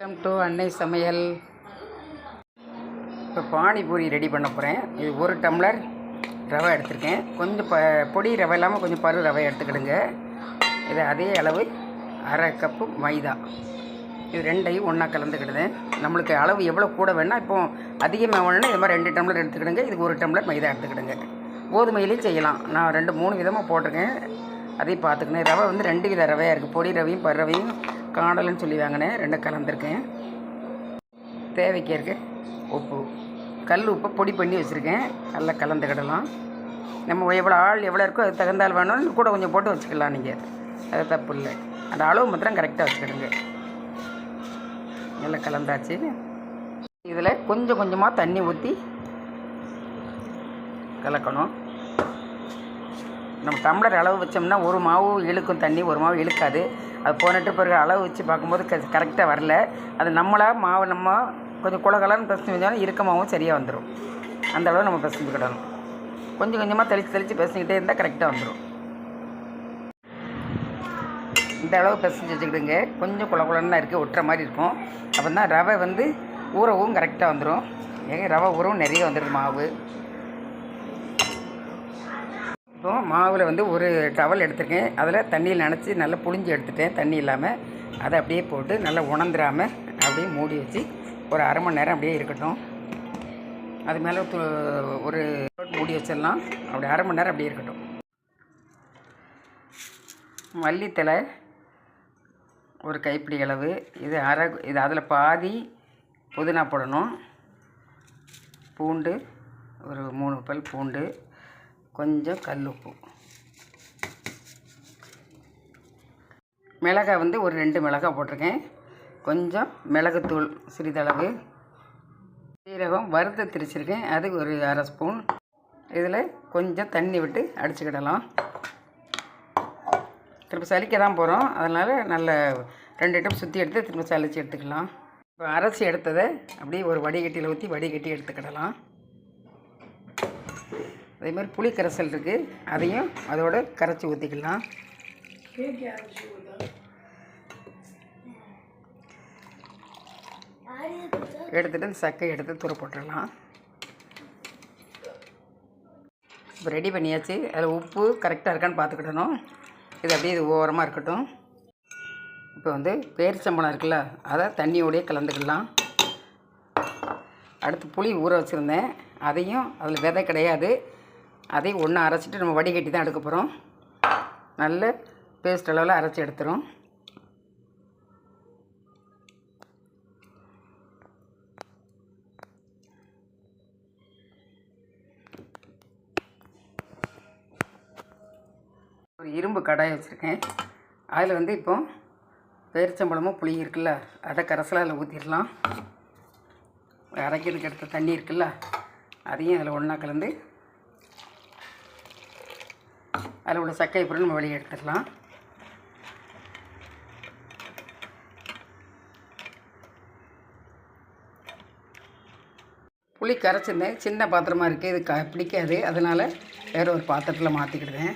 Welcome to அன்னை சமையல் இப்போ பானிபூரி ரெடி பண்ண போகிறேன் இது ஒரு டம்ளர் ரவை எடுத்திருக்கேன். கொஞ்சம் ப பொடி ரவை இல்லாமல் கொஞ்சம் பரு ரவை எடுத்துக்கிடுங்க. இது அதே அளவு அரை கப்பு மைதா. இது ரெண்டையும் ஒன்றா கலந்துக்கிடுதேன் நம்மளுக்கு அளவு எவ்வளோ கூட வேணால் இப்போ அதிகமாக வேணும்னா இது மாதிரி ரெண்டு டம்ளர் எடுத்துக்கிடுங்க. இதுக்கு ஒரு டம்ளர் மைதா எடுத்துக்கிடுங்க. கோதுமையிலையும் செய்யலாம். நான் ரெண்டு மூணு விதமாக போட்டிருக்கேன். அதையும் பார்த்துக்கணும். ரவை வந்து ரெண்டு வித ரவையாக இருக்குது பொடி ரவையும் பரு ரவையும் காணலன்னு சொல்லி வாங்கினேன். ரெண்டும் கலந்துருக்கேன். தேவைக்கு இருக்க உப்பு கல் உப்பை பொடி பண்ணி வச்சுருக்கேன். நல்லா கலந்துக்கிடலாம். நம்ம எவ்வளோ ஆள் எவ்வளோ இருக்கோ அது தகுந்தால் வேணும்னு கூட கொஞ்சம் போட்டு வச்சுக்கலாம் நீங்கள் அது தப்பு இல்லை. அந்த அளவு மாத்திரம் கரெக்டாக வச்சுக்கிடுங்க. நல்லா கலந்தாச்சு. இதில் கொஞ்சம் கொஞ்சமாக தண்ணி ஊற்றி கலக்கணும். நம்ம டம்ளர் அளவு வச்சோம்னா ஒரு மாவு இழுக்கும் தண்ணி ஒரு மாவு இழுக்காது. அது போனட்டு பிறகு அளவு வச்சு பார்க்கும்போது க கரெக்டாக வரல. அது நம்மளாக மாவு நம்ம கொஞ்சம் குளகலன்னு பிரச்சனை செஞ்சாலும் இறுக்கமாகவும் சரியாக வந்துடும் அந்த அளவு நம்ம பிசைஞ்சுக்கிடணும் கொஞ்சம் கொஞ்சமாக தெளித்து தெளித்து பேசிக்கிட்டே இருந்தால் கரெக்டாக வந்துடும் இந்த அளவு பிசைஞ்சு வச்சுக்கிடுங்க. கொஞ்சம் குள குளன்னு இருக்குது ஒட்டுற மாதிரி இருக்கும். அப்போ தான் ரவை வந்து ஊறவும் கரெக்டாக வந்துடும் ஏங்க ரவை ஊறவும் நிறைய வந்துடும் மாவு. இப்போ மாவில் வந்து ஒரு டவல் எடுத்திருக்கேன். அதில் தண்ணியில் நினச்சி நல்லா புழிஞ்சு எடுத்துட்டேன் தண்ணி இல்லாமல் அதை அப்படியே போட்டு நல்லா உணர்ந்துடாமல் அப்படியே மூடி வச்சு ஒரு அரை மணி நேரம் அப்படியே இருக்கட்டும். அது மேலே ஒரு மூடி வச்சிடலாம். அப்படி அரை மணி நேரம் அப்படியே இருக்கட்டும். மல்லித்தலை ஒரு கைப்பிடி அளவு. இது அரை இது அதில் பாதி புதினா போடணும். பூண்டு ஒரு மூணு பல் பூண்டு. கொஞ்சம் கல்லுப்பு. மிளகாய் வந்து ஒரு ரெண்டு மிளகாய் போட்டிருக்கேன். கொஞ்சம் மிளகுத்தூள் சிறிதளவு. சீரகம் வறுத்து திரிச்சிருக்கேன். அது ஒரு அரை ஸ்பூன். இதில் கொஞ்சம் தண்ணி விட்டு அடிச்சுக்கிடலாம். திரும்ப சலிக்க தான் போகிறோம். அதனால் நல்ல ரெண்டு டைம் சுற்றி எடுத்து திரும்ப சலிச்சு எடுத்துக்கலாம். இப்போ அரைச்சி எடுத்ததை அப்படியே ஒரு வடிகட்டியில் ஊற்றி வடிகட்டி எடுத்துக்கிடலாம். அதே மாதிரி புளி கரைசல் இருக்குது அதையும் அதோட கரைச்சி ஊற்றிக்கலாம் எடுத்துகிட்டு இந்த சக்கை எடுத்து தூர போட்டுடலாம். இப்போ ரெடி பண்ணியாச்சு. அதில் உப்பு கரெக்டாக இருக்கான்னு பார்த்துக்கிடணும். இது அப்படியே இது ஓரமாக இருக்கட்டும். இப்போ வந்து பேரிச்சம்பழம் இருக்குல்ல அதை தண்ணியோடயே கலந்துக்கலாம். அடுத்து புளி ஊற வச்சுருந்தேன். அதையும் அதில் விதை கிடையாது. அதையும் ஒன்று அரைச்சிட்டு நம்ம வடிகட்டி தான் எடுக்க போகிறோம் நல்ல பேஸ்ட் அளவில் அரைச்சி எடுத்துரும். ஒரு இரும்பு கடாய் வச்சுருக்கேன். அதில் வந்து இப்போ பேரிச்சம்பழமும் புளி இருக்குல்ல அதை கரைசலாக அதில் ஊற்றிடலாம் அரைக்கிறதுக்கு எடுத்த தண்ணி இருக்குல்ல அதையும் அதில் ஒன்றா கலந்து அதில் உள்ள சக்கையை பொருள் நம்ம வெளியே எடுத்துடலாம் புளி கரைச்சிருந்தேன். சின்ன பாத்திரமா இருக்குது இது க பிடிக்காது. அதனால் வேற ஒரு பாத்திரத்தில் மாற்றிக்கிடுவேன்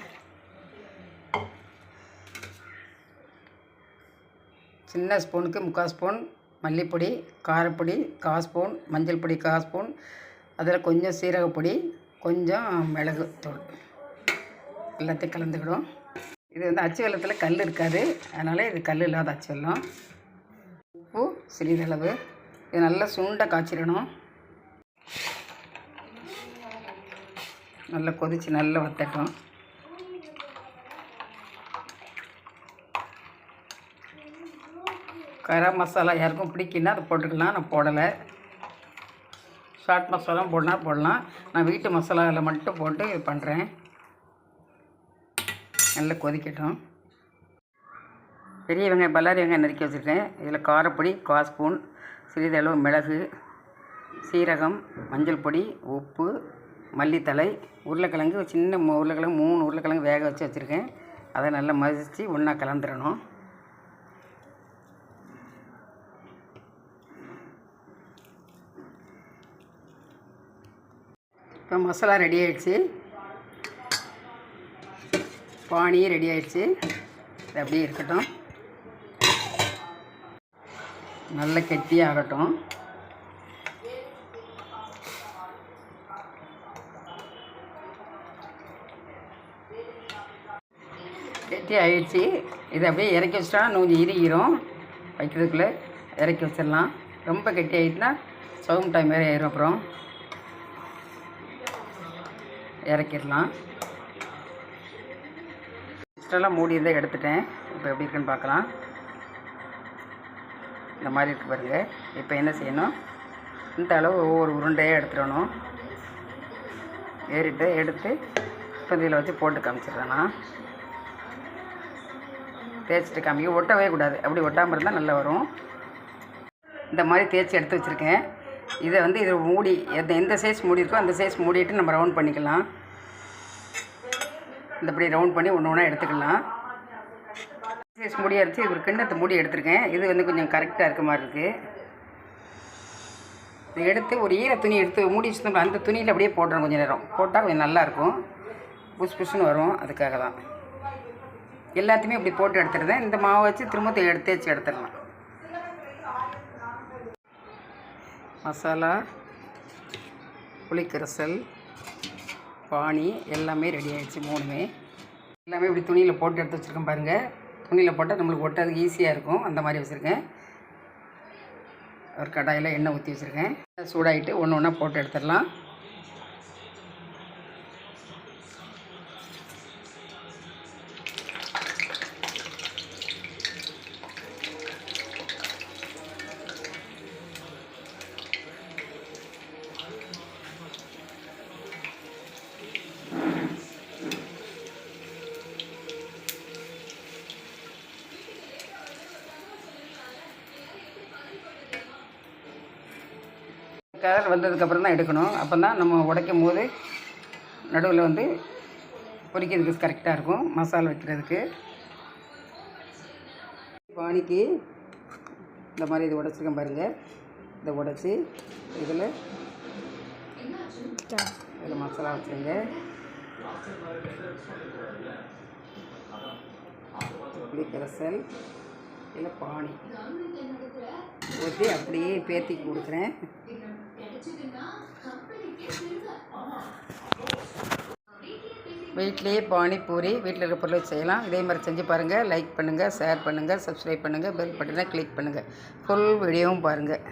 சின்ன ஸ்பூனுக்கு முக்கால் ஸ்பூன் மல்லிப்பொடி காரப்பொடி கால் ஸ்பூன் மஞ்சள் பொடி கால் ஸ்பூன் அதில் கொஞ்சம் சீரகப்பொடி கொஞ்சம் மிளகு தூள் எல்லாத்தையும் கலந்துக்கிடும் இது வந்து அச்சு வெள்ளத்தில் கல் இருக்காது. அதனால் இது கல் இல்லாத அச்சு வெள்ளம். உப்பு சிறிதளவு. இது நல்லா சுண்டை காய்ச்சிடணும். நல்லா கொதித்து நல்லா வத்தட்டும். கரம் மசாலா யாருக்கும் பிடிக்குன்னா அதை போட்டுக்கலாம். நான் போடலை. சாட் மசாலாம் போடனா போடலாம். நான் வீட்டு மசாலாவில் மட்டும் போட்டு இது பண்ணுறேன் நல்லா கொதிக்கட்டும். பெரிய வெங்காயம் பல்லாரி வெங்காயம் நறுக்கி வச்சுருக்கேன். இதில் காரப்பொடி கால் ஸ்பூன் சிறிதளவு மிளகு சீரகம் மஞ்சள் பொடி உப்பு மல்லித்தழை உருளைக்கிழங்கு சின்ன உருளைக்கிழங்கு மூணு உருளைக்கிழங்கு வேக வச்சு வச்சுருக்கேன். அதை நல்லா மதித்து ஒன்றா கலந்துடணும் இப்போ மசாலா ரெடி ஆகிடுச்சு பானியும் ரெடி ஆயிடுச்சு. இது அப்படியே இருக்கட்டும். நல்ல கெட்டியாகட்டும் கெட்டி ஆயிடுச்சு. இதை அப்படியே இறக்கி வச்சிட்டா கொஞ்சம் இறுகிரும். வைக்கிறதுக்குள்ளே இறக்கி வச்சிடலாம். ரொம்ப கெட்டி ஆகிட்டுனா சவுண்ட் டைம் வேறு ஆயிரும் அப்புறம். இறக்கிடலாம். ஃபஸ்ட்டெல்லாம் மூடி இருந்தால் எடுத்துட்டேன். இப்போ எப்படி இருக்குன்னு பார்க்கலாம். இந்த மாதிரி இருக்குது பாருங்கள் இப்போ என்ன செய்யணும்? இந்த அளவு ஒவ்வொரு உருண்டையாக எடுத்துடணும். ஏறிட்டு எடுத்து இப்போ இதில் வச்சு போட்டு காமிச்சிடுறேன் தேய்ச்சிட்டு காமிக்க ஒட்டவே கூடாது. அப்படி ஒட்டாமல் இருந்தால் நல்லா வரும். இந்த மாதிரி தேய்ச்சி எடுத்து வச்சுருக்கேன். இதை வந்து இது மூடி எந்த எந்த சைஸ் மூடி இருக்கோ அந்த சைஸ் மூடிட்டு நம்ம ரவுண்ட் பண்ணிக்கலாம். இந்த இப்படி ரவுண்ட் பண்ணி ஒன்று ஒன்றா எடுத்துக்கலாம். சைஸ் மூடி அரைச்சி ஒரு கிண்ணத்தை மூடி எடுத்திருக்கேன். இது வந்து கொஞ்சம் கரெக்டாக இருக்க மாதிரி இருக்குது எடுத்து ஒரு ஈர துணி எடுத்து மூடி வச்சுருந்தோம் அந்த துணியில் அப்படியே போட்டுறோம் கொஞ்சம் நேரம். போட்டால் கொஞ்சம் நல்லாயிருக்கும் புஷ் புஷ்னு வரும். அதுக்காக தான். எல்லாத்தையுமே இப்படி போட்டு எடுத்துருந்தேன். இந்த மாவை வச்சு திரும்ப எடுத்து வச்சு எடுத்துடலாம். மசாலா புளிக்கரசல் பானி எல்லாமே ரெடி ஆகிடுச்சு மூணுமே. எல்லாமே இப்படி துணியில் போட்டு எடுத்து வச்சுருக்கேன் பாருங்கள் துணியில் போட்டால் நம்மளுக்கு ஒட்டுறதுக்கு ஈஸியாக இருக்கும். அந்த மாதிரி வச்சுருக்கேன். ஒரு கடாயில் எண்ணெய் ஊற்றி வச்சுருக்கேன். சூடாகிட்டு ஒன்று ஒன்றா போட்டு எடுத்துடலாம். கலர் வந்ததுக்கப்புறம் தான் எடுக்கணும். அப்போ தான் நம்ம உடைக்கும் போது நடுவில் வந்து பொரிக்கிறதுக்கு கரெக்டாக இருக்கும். மசாலா வைக்கிறதுக்கு பானிக்கு இந்த மாதிரி இது உடச்சிருக்கேன் பாருங்கள் இதை உடச்சி இதில் இதில் மசாலா வச்சுருங்க. புளி கரைசல் இல்லை பானி ஊற்றி அப்படியே பேத்தி கொடுக்குறேன். வீட்லேயே பானிபூரி வீட்டில் இருக்க பொருளை செய்யலாம். இதே மாதிரி செஞ்சு பாருங்கள் லைக் பண்ணுங்கள் ஷேர் பண்ணுங்கள் சப்ஸ்கிரைப் பண்ணுங்கள் பெல் பட்டனை கிளிக் பண்ணுங்கள் ஃபுல் வீடியோவும் பாருங்கள்